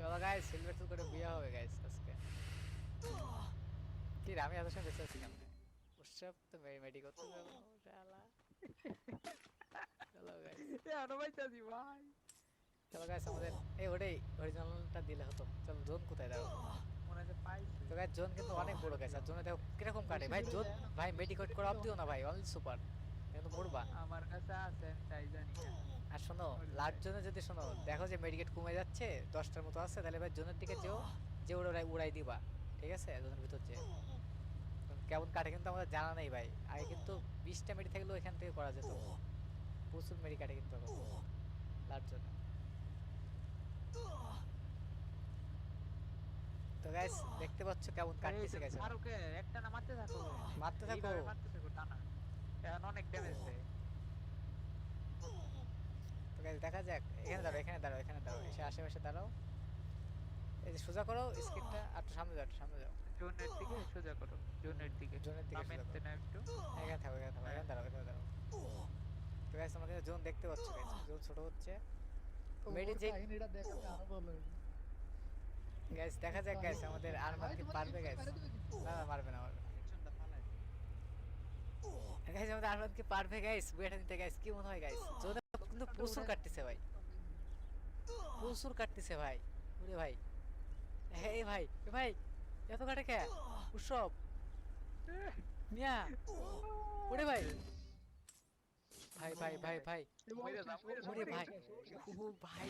চলো guys silver two করে বিয়ে হবে গাইস আজকে। কি আমি এত সময় বেঁচে আছি কেমনে ওসব তো মেডি করতে যাব শালা। চলো গাইস এখনও পাইতাছি ভাই। চলো গাইস আমাদের এই ওটাই অরিজিনালটা দিলে হতো। চলো জোন কোথায় দাও মনে তো গাইস জোন কিন্তু অনেক বড় গাইস আর জোনে দেখো কীরকম কাটে। ভাই জোন ভাই মেডিকেট করে অফ দিও না ভাই অনলি সুপার কিন্তু মরবা আমার কাছে আছে আমি তাই জানি না আর লাস্ট জোনে যদি শোনো দেখো যে মেডিকেট কমে যাচ্ছে দশটার মতো আছে তাহলে ভাই জোনের দিকে যেও যে উড়াই উড়াই দিবা ঠিক আছে? জোনের ভিতর যে কেমন কাটে কিন্তু আমাদের জানা নেই ভাই। আগে কিন্তু বিশটা মেডি থাকলেও এখান থেকে করা যেত। প্রচুর মেডি কাটে কিন্তু লাস্ট জোনে। তো গাইস দেখতে পাচ্ছ কেমন কাটতেছে গাইস আর ওকে একটা না মারতে থাকো। মারতে থাকো। মারতে থাকো টানা। অনেক ড্যামেজ দেয়। তো দেখা যাক। এখানে দাঁড়াও এখানে দাঁড়াও এখানে দাঁড়াও। এসে আশেপাশে দাঁড়াও। এই যে সোজা করো স্ক্রিনটা আর একটু সামনে যাও একটু সামনে যাও। জোনের দিকে সোজা করো। জোনের দিকে। জোনের দিকে সোজা নামেতে করো। না একটু। এখানে থাকো এখানে থাকো এখানে দাঁড়াও এখানে দাঁড়াও। তো গাইস আমাদের জোন দেখতে পাচ্ছ গাইস জোন ছোট হচ্ছে। মেডি যে কাহিনীটা দেখাতে আরও ভালো। গাইস দেখা যাক গাইস আমাদের আর কি পারবে গাইস না না মারবে না মারবে গাইস আমাদের আর মার কি পারবে গাইস বুয়েটা নিতে গাইস কি মনে হয় গাইস জোনে কিন্তু প্রচুর কাটতেছে ভাই। প্রচুর কাটতেছে ভাই। ওরে ভাই। হ্যাঁ ভাই এ ভাই এত কাটে কে? উৎসব। মিয়া। ওরে ভাই। ভাই ভাই ভাই ভাই। ওরে ভাই। ও ভাই